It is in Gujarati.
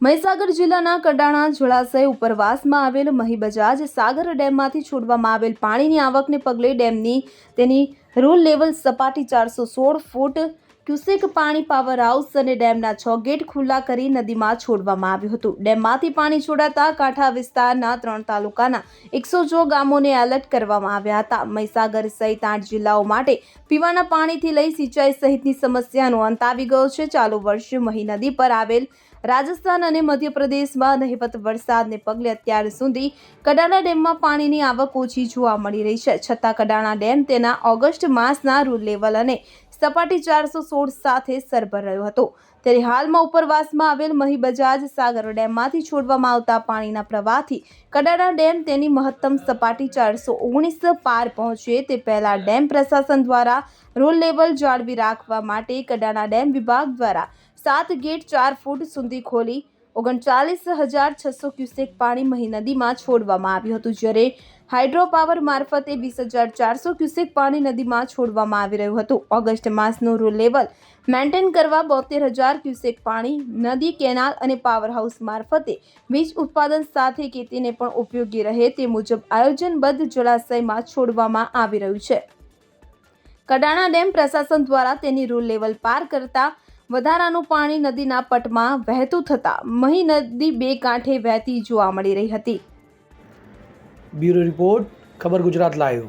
મહીસાગર જિલ્લાના કડાણા જળાશય ઉપરવાસમાં આવેલ મહી બજાજ સાગર ડેમમાંથી છોડવામાં આવેલ પાણીની આવકને પગલે ડેમની તેની રૂલ લેવલ સપાટી ચારસો સોળ ફૂટ ક્યુસેક પાણી પાવર હાઉસ અને ડેમના છ ગેટ ખુલ્લા કરી નદીમાં છોડવામાં આવ્યું હતું. ડેમમાંથી પાણી છોડાતા કાંઠા વિસ્તારના ત્રણ તાલુકાના એકસો જો ગામોને એલર્ટ કરવામાં આવ્યા હતા. મહીસાગર સહિત આઠ જિલ્લાઓ માટે પીવાના પાણીથી લઈ સિંચાઈ સહિતની સમસ્યાનો અંત આવી ગયો છે. ચાલુ વર્ષે મહી નદી પર આવેલ રાજસ્થાન અને મધ્યપ્રદેશમાં નહિવત વરસાદને પગલે અત્યાર સુધી કડાણા ડેમમાં પાણીની આવક ઓછી જોવા મળી રહી છે. છતાં કડાણા ડેમ તેના ઓગસ્ટ માસના રૂલ લેવલ અને સપાટી ચારસો સોળ સાથે સરભર રહ્યો હતો. ત્યારે હાલમાં ઉપરવાસમાં આવેલ મહી બજાજ સાગર ડેમમાંથી છોડવામાં આવતા પાણીના પ્રવાહથી કડાણા ડેમ તેની મહત્તમ સપાટી ચારસો ઓગણીસ પાર પહોંચે તે પહેલા ડેમ પ્રશાસન દ્વારા રોલ લેવલ જાળવી રાખવા માટે કડાણા ડેમ વિભાગ દ્વારા સાત ગેટ ચાર ફૂટ સુધી ખોલી ઓગણચાલીસ હજાર છસો ક્યુસેક પાણી મહી નદીમાં છોડવામાં આવ્યું હતું, જ્યારે હાઇડ્રો પાવર મારફતે વીસ હજાર ચારસો ક્યુસેક પાણી નદીમાં છોડવામાં આવી રહ્યું હતું. ઓગસ્ટ માસનું રૂલ લેવલ મેન્ટેન કરવા બોતેર હજાર ક્યુસેક પાણી નદી, કેનાલ અને પાવર હાઉસ મારફતે વીજ ઉત્પાદન સાથે ખેતીને પણ ઉપયોગી રહે તે મુજબ આયોજનબદ્ધ જળાશયમાં છોડવામાં આવી રહ્યું છે. કડાણા ડેમ પ્રશાસન દ્વારા તેની રૂલ લેવલ પાર કરતા વધારાનું પાણી નદીના પટમાં વહેતું થતાં મહી નદી બે કાંઠે વહેતી જોવા મળી રહી હતી. બ્યુરો રિપોર્ટ, ખબર ગુજરાત લાઈવ.